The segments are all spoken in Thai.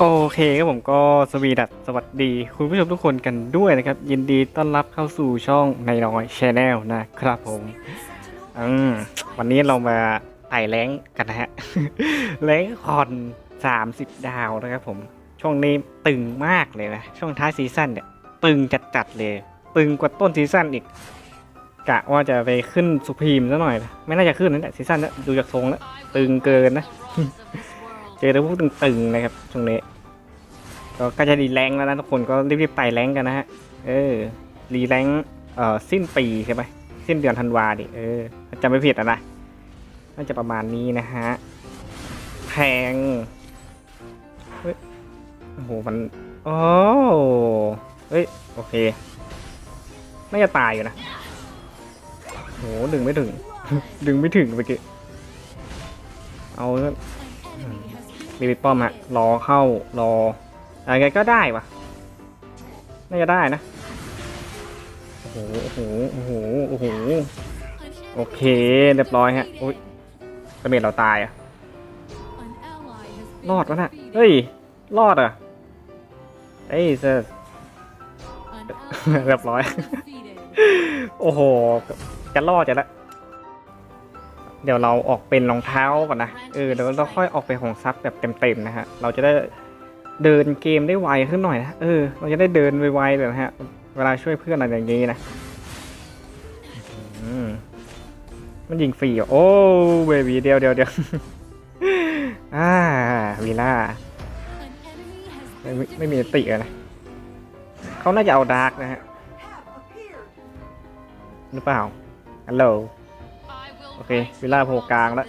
โอเคครับผมก็สวีดัสสวัสดี คุณผู้ชมทุกคนกันด้วยนะครับ ยินดีต้อนรับเข้าสู่ช่องในน้อยชแนลนะครับผมอืมวันนี้เรามาไต่แรงกันนะฮะแรงคอน30ดาวนะครับผม ช่วงนี้ตึงมากเลยนะ ช่วงท้ายซีซั่นเนี่ย ตึงจัดๆเลย ตึงกว่าต้นซีซั่นอีก กะว่าจะไปขึ้นสุพีมซะหน่อยนะไม่น่าจะขึ้นนั่นแหละซีซั่นนี้ดูจากทรงแล้วตึงเกินนะ เจอแต่พวกตึงๆนะครับช่วงนี้ก็ก็จะรีแรงแล้วนะทุกคนก็รีบๆไต่แรงกันนะฮะเออรีแรงเอ่อสิ้นปีใช่ไหมสิ้นเดือนธันวาดิเออจำไม่ผิดอะนะน่าจะประมาณนี้นะฮะแพงเฮ้ยโอ้โหมันโอ้เฮ้ยโอเคน่าจะตายอยู่นะโหดึงไม่ถึง ดึงไม่ถึงเมื่อกี้เอา มมีปิดป้อมฮะรอเข้ารออะไรก็ได้วะน่าจะได้นะโอ้โหโอ้โหโอ้โหโอ้โหโอเคเรียบร้อยฮะอุ้ยกระเม็ดเราตายอะรอดวะน่ะเฮ้ยรอดอะเอ้ยเซอร์เรียบร้อย โอ้โหจะรอดจะละ เดี๋ยวเราออกเป็นรองเท้าก่อนนะ เออเดี๋ยวเราค่อยออกเป็นของซับแบบเต็มๆนะฮะ เราจะได้เดินเกมได้ไวขึ้นหน่อยนะ เออ เราจะได้เดินไวๆแบบนะฮะ เวลาช่วยเพื่อนอะไรอย่างงี้นะอืมมันยิงฟรีเหรอโอ้เบบีเดียวเดียวเดียวอ่าวีล่าไม่ไม่มีติอะนะเขาน่าจะเอาดาร์กนะฮะ หรือเปล่าฮัลโหล โอเควิลล่าโผล่กลางแล้ว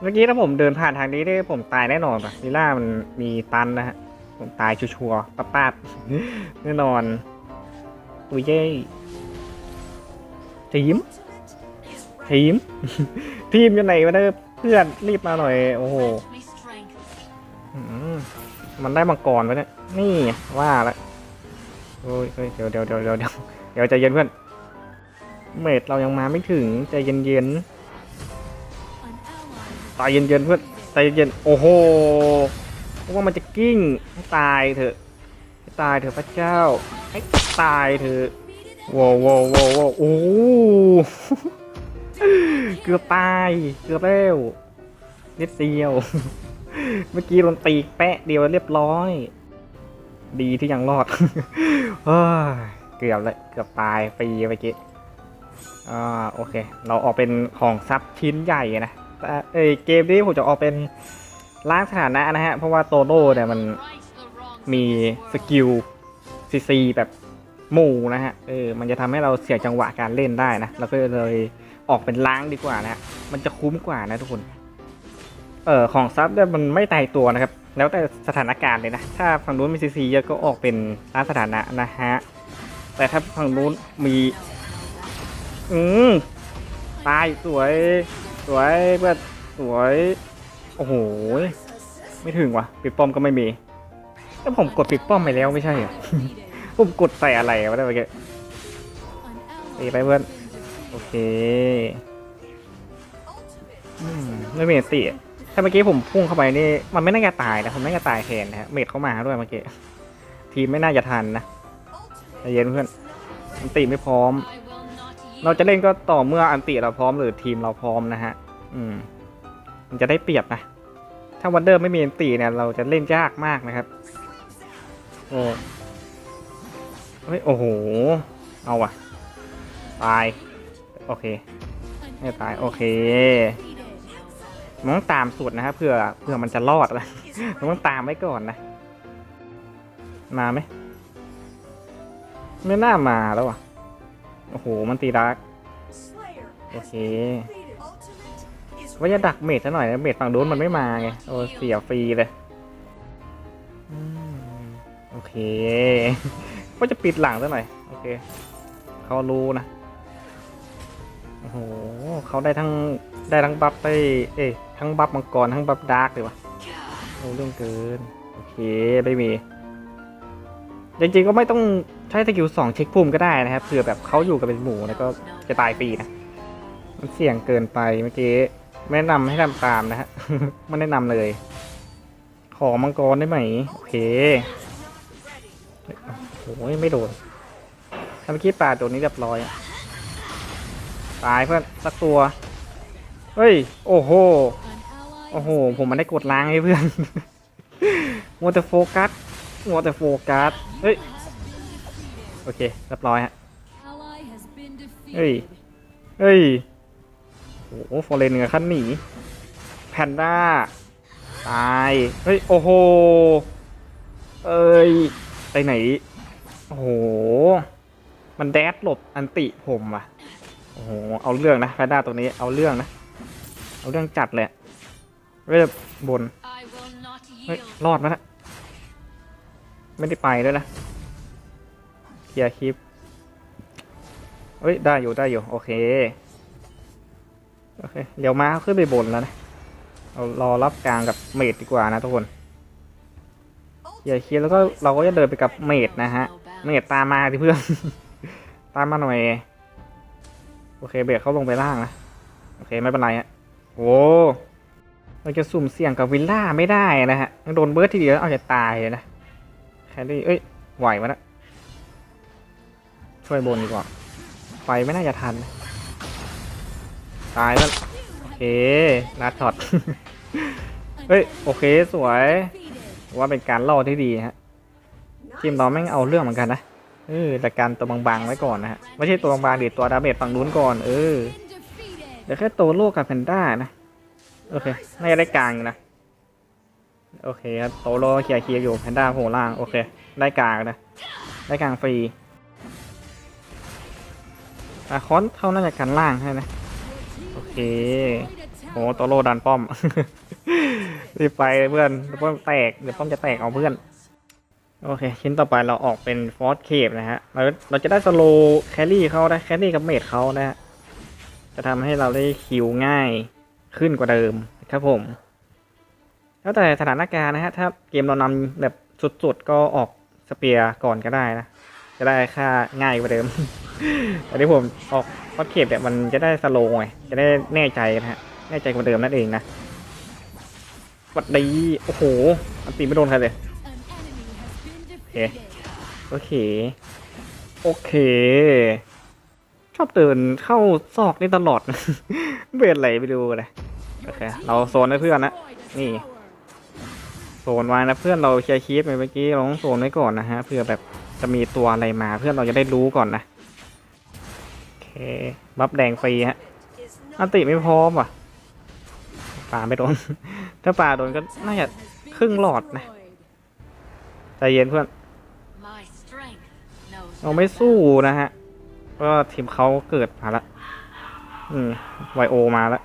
เมื่อกี้ถ้าผมเดินผ่านทางนี้ได้ผมตายแน่นอนปะวิลล่ามันมีตันนะฮะผมตายชัวร์ป้าป้าแน่นอนอุ้ยเย้ทีมทีมทีมอยู่ไหนวะเนี่ยเพื่อนรีบมาหน่อย โอ้โหมันได้มังกรไว้เนี่ยนี่ว่าละโอ้ยเดี๋ยวเดี๋ยวเดี๋ยวเดี๋ยวเดี๋ยวเดี๋ยวใจเย็นเพื่อน เมดเรายังมาไม่ถึงใจเย็นๆตายเย็นๆเพื่อนใจเย็นๆโอ้โหเพราะว่ามันจะกิ้งให้ตายเถอะให้ตายเถอะพระเจ้าให้ตายเถอะว้าวว้าวว้าวว้าวโอ้เกือบตายเกือบแล้วนิดเดียว เมื่อกี้โดนตีแปะเดียวเรียบร้อย ดีที่ยังรอดเกือบเลยเกือบตายฟรีเมื่อกี้ อ่าโอเค เราออกเป็นของซับชิ้นใหญ่นะแต่เอยเกมนี้ผมจะออกเป็นล้างสถานะนะฮะ เพราะว่าโตโน่เนี่ยมันมีสกิลซีซีแบบหมู่นะฮะ เออ มันจะทำให้เราเสียจังหวะการเล่นได้นะ เราก็เลยออกเป็นล้างดีกว่านะฮะมันจะคุ้มกว่านะทุกคน เออของซับเนี่ยมันไม่ตายตัวนะครับ แล้วแต่สถานการณ์เลยนะ ถ้าฝั่งนู้นมีซีซีเยอะก็ออกเป็นล้างสถานะนะฮะ แต่ถ้าฝั่งนู้นมี อืมตายสวย สวยเพื่อนสวย โอ้โห ไม่ถึงว่ะ ปิดป้อมก็ไม่มี แล้วผมกดปิดป้อมไปแล้วไม่ใช่เหรอ ผมกดใส่อะไรวะเนี่ยเมื่อกี้ตีไปเพื่อน โอเคอืมไม่มีตีถ้าเมื่อกี้ผมพุ่งเข้าไปนี่ มันไม่น่าจะตายนะผมน่าจะตายแทนนะฮะ เมดเข้ามาด้วยเมื่อกี้ ทีมไม่น่าจะทันนะใจเย็นเพื่อนมันตีไม่พร้อม เราจะเล่นก็ต่อเมื่ออันติเราพร้อมหรือทีมเราพร้อมนะฮะ อืม มันจะได้เปรียบนะ ถ้าวันเดอร์ไม่มีอันติเนี่ย เราจะเล่นยากมากนะครับ โอ้เฮ้ยโอ้โห เอาว่ะ ตาย โอเค ไม่ตาย โอเคมันต้องตามสูตรนะครับเพื่อเพื่อมันจะรอดนะมันต้องตามไว้ก่อนนะ มาไหม ไม่น่ามาแล้วว่ะ โอ้โห มันตีดัก โอเค ว่าจะดักเมดซะหน่อยนะเมดฝั่งโน้นมันไม่มาไง โอ้เสียฟรีเลยโอเค ว่าจะปิดหลังซะหน่อย โอเค เขารู้นะ โอ้โห เขาได้ทั้งได้ทั้งบัฟไปเอ้ทั้งบัฟมังกร ทั้งบัฟดาร์กเลยวะโอ้เรื่องเกิน โอเค ไม่มี จริงๆก็ไม่ต้อง ใช้สกิลสองเช็คพุ่มก็ได้นะครับเผื่อแบบเขาอยู่กับเป็นหมู่แล้วก็จะตายฟรีนะ มันเสี่ยงเกินไปเมื่อกี้ไม่แนะนำให้ทำตามนะฮะไม่แนะนำเลย ขอมังกรได้ไหมโอเคเฮ้โอ้ยไม่โดนถ้าเมื่อกี้ปลาตัวนี้เรียบร้อยอะตายเพื่อนสักตัว เฮ้ย โอ้โห โอ้โห ผมมันได้กดล้างให้เพื่อนมัวแต่โฟกัสมัวแต่โฟกัส เฮ้ย โอเคเรียบร้อยฮะเฮ้ยเฮ้ยโอ้โหฟอร์เรนเหนือขั้นหนีแพนด้าตายเฮ้ยโอ้โหเอ้ยไปไหนโอ้โหมันแดดหลบอันติผมอะโอ้โหเอาเรื่องนะแพนด้าตัวนี้เอาเรื่องนะเอาเรื่องจัดเลยเว็บบนเฮ้ยรอดไหมนะไม่ได้ไปด้วยนะ เคลียร์คลิปเฮ้ย ได้อยู่ได้อยู่ โอเค โอเค เดี๋ยวมาขึ้นไปบนแล้วนะ เรารอรับกลางกับเมดดีกว่านะทุกคนอย่าคิดแล้วก็เราก็จะเดินไปกับเมดนะฮะ เมดตามมาที่เพื่อน ตามมาหน่อย โอเคเบรกเขาลงไปล่างนะ โอเคไม่เป็นไรฮะโอ้เราจะสุ่มเสี่ยงกับวิลล่าไม่ได้นะฮะโดนเบิร์ดทีเดียวเอาจะตายเลยนะ แครี่เอ้ยไหวมาแล้ว ช่วยบนดีกว่า ไฟไม่น่าจะทัน ตายแล้ว โอเคลัดช็อต เฮ้ย โอเคสวย ว่าเป็นการล่อที่ดีฮะ ทีมเราแม่งเอาเรื่องเหมือนกันนะ เออแต่การตัวบางๆไว้ก่อนนะฮะ ไม่ใช่ตัวบางๆดิตัวดาเมจฝั่งนู้นก่อน เออ เดี๋ยวแค่โตโลกับแพนด้านะ โอเค น่าจะได้กลางนะโอเคครับโตโลเคลียร์เคลียร์อยู่แพนด้าโผล่ล่าง โอเค ได้กลางนะ ได้กลางฟรี อาคอนเขาน่าจะกันล่างให้นะโอเคโอ้โตโลดันป้อม รีบไปเพื่อนเดี๋ยวป้อมแตก เดี๋ยวป้อมจะแตกเอาเพื่อน โอเค ชิ้นต่อไปเราออกเป็นฟอสเคปนะฮะ เราเราจะได้สโลแครี่เขาได้แครี่กับเมดเขานะฮะ จะทำให้เราได้คิวง่ายขึ้นกว่าเดิมครับผม แล้วแต่สถานการณ์นะฮะ ถ้าเกมเรานำแบบสุดๆก็ออกสเปียร์ก่อนก็ได้นะ จะได้ค่าง่ายกว่าเดิม แต่ที่ผมออกฟอสเคปเนี่ยมันจะได้สโลว์ไงจะได้แน่ใจนะฮะแน่ใจกว่าเดิมนั่นเองนะวัดดีโอ้โหอันตีไม่โดนใครเลยโอเคโอเคโอเค ชอบเดินเข้าซอกนี่ตลอด เบียดไหลไปดูเลยโอเคเราโซนให้เพื่อนนะนี่โซนไว้นะเพื่อนเราเคลียร์คีปไปเมื่อกี้เราต้องโซนไว้ก่อนนะฮะเพื่อแบบจะมีตัวอะไรมาเพื่อนเราจะได้รู้ก่อนนะ บัฟแดงฟรีฮะอันติไม่พร้อมว่ะปลาไม่โดน ถ้าปลาโดนก็น่าจะครึ่งหลอดนะใจเย็นเพื่อนเราไม่สู้นะฮะเพราะว่าทีมเขาเกิดมาละอืมไวโอมาละ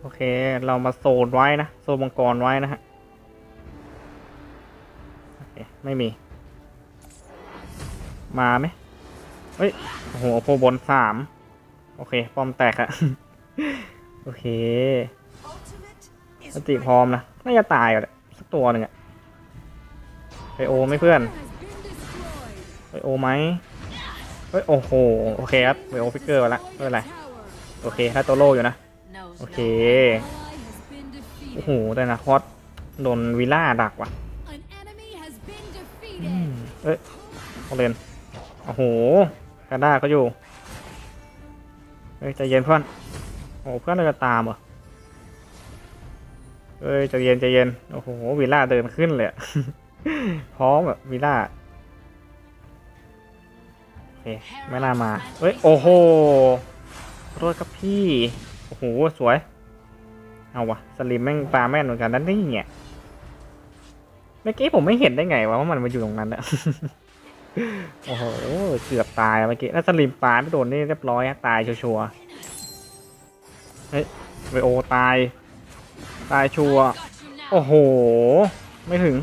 โอเค เรามาโซนไว้นะ โซนมังกรไว้นะฮะโอเคไม่มี มาไหม เฮ้ยโอ้โหโพบนสามโอเค ป้อมแตกอะโอเคสติพร้อมนะ น่าจะตายอะสักตัวหนึ่งอะไอโอไหม่เพื่อนไอโอไหมเฮ้ยโอ้โห โอเคครับไอโอฟิกเกอร์มาละไม่เป็นไร โอเคถ้าตัวโลอยู่นะ โอเค โอ้โห แต่นะคอสโดนวิล่าดักว่ะเอ้ยเอาเลนโอ้โห กระด้าก็อยู่เฮ้ยใจเย็นเพื่อนโอ้โหเพื่อนเราจะตามเหรอเอ้ยใจเย็นใจเย็นโอ้โหวิลล่าเดินขึ้นเลยพร้อมแบบวิลล่าโอเคไม่น่ามาเฮ้ยโอ้โหขอโทษครับพี่โอ้โหสวยเอาวะสลิมแม่งปลาแม่นเหมือนกันนั่นนี่เนี่ยเมื่อกี้ผมไม่เห็นได้ไงวะว่ามันมาอยู่ตรงนั้นอะ โอ้โห เกือบตายเมื่อกี้ถ้าสลิมปาไม่โดนนี่เรียบร้อยตายชัวร์ๆเฮ้ยไวโอตาย ตายชัวร์โอ้โห ไม่ถึง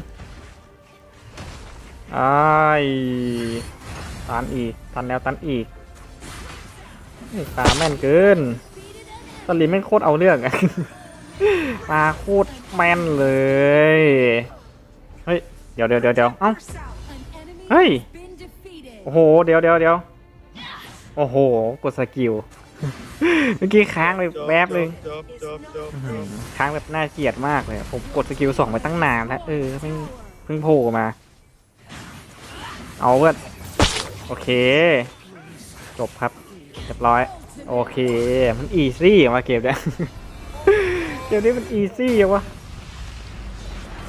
ไอ้ตันอีกตันแล้วตันอีกตาแม่นเกินสลิมแม่งโคตรเอาเรื่องอะตาโคตรแม่นเลย เฮ้ย เดี๋ยวเดี๋ยวเดี๋ยวเดี๋ยวเอ้าเฮ้ย โอ้โห เดี๋ยวเดี๋ยวเดี๋ยวโอ้โห กดสกิล เมื่อกี้ค้างเลยแวบเลยจบจบจบอื้อจหือบค้างแบบน่าเกลียดมากเลย ผมกดสกิลสองไปตั้งนานแล้วเออเพิ่งเพิ่งโผล่มา เอาเว้ยโอเค จบครับเรียบร้อย โอเค มันอีซี่มาเกมเนี้ย เกมนี้มันอีซี่อะวะ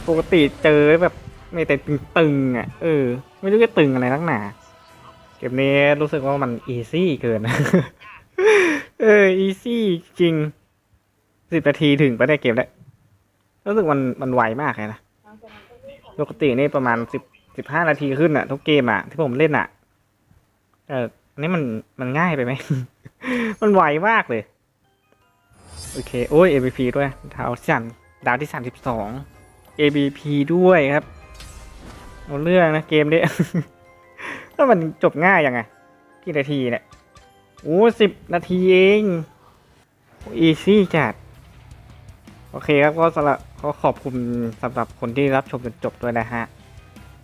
ปกติเจอแบบไม่แต่ตึงๆอะเออ ไม่รู้จะตึงอะไรนักหนา เกมนี้รู้สึกว่ามันอีซี่เกิน เออ อีซี่จริง สิบนาทีถึงไปได้เกมแล้ว รู้สึกมันมันไวมากเลยนะ ปกตินี่ประมาณสิบสิบห้านาทีขึ้นอะทุกเกมอะที่ผมเล่นอะเอออันนี้มันมันง่ายไปไหม มันไวมากเลย โอเค โอ้ย ABP ด้วยดาวสันดาวที่สามสิบสอง ABP ด้วยครับ เอาเรื่องนะเกมนี้ แล้วมันจบง่ายยังไง กี่นาทีเนี่ยโอ้สิบนาทีเองอีซี่จัด โอเคครับก็สำหรับขอขอบคุณสำหรับคนที่รับชมจนจบด้วยนะฮะ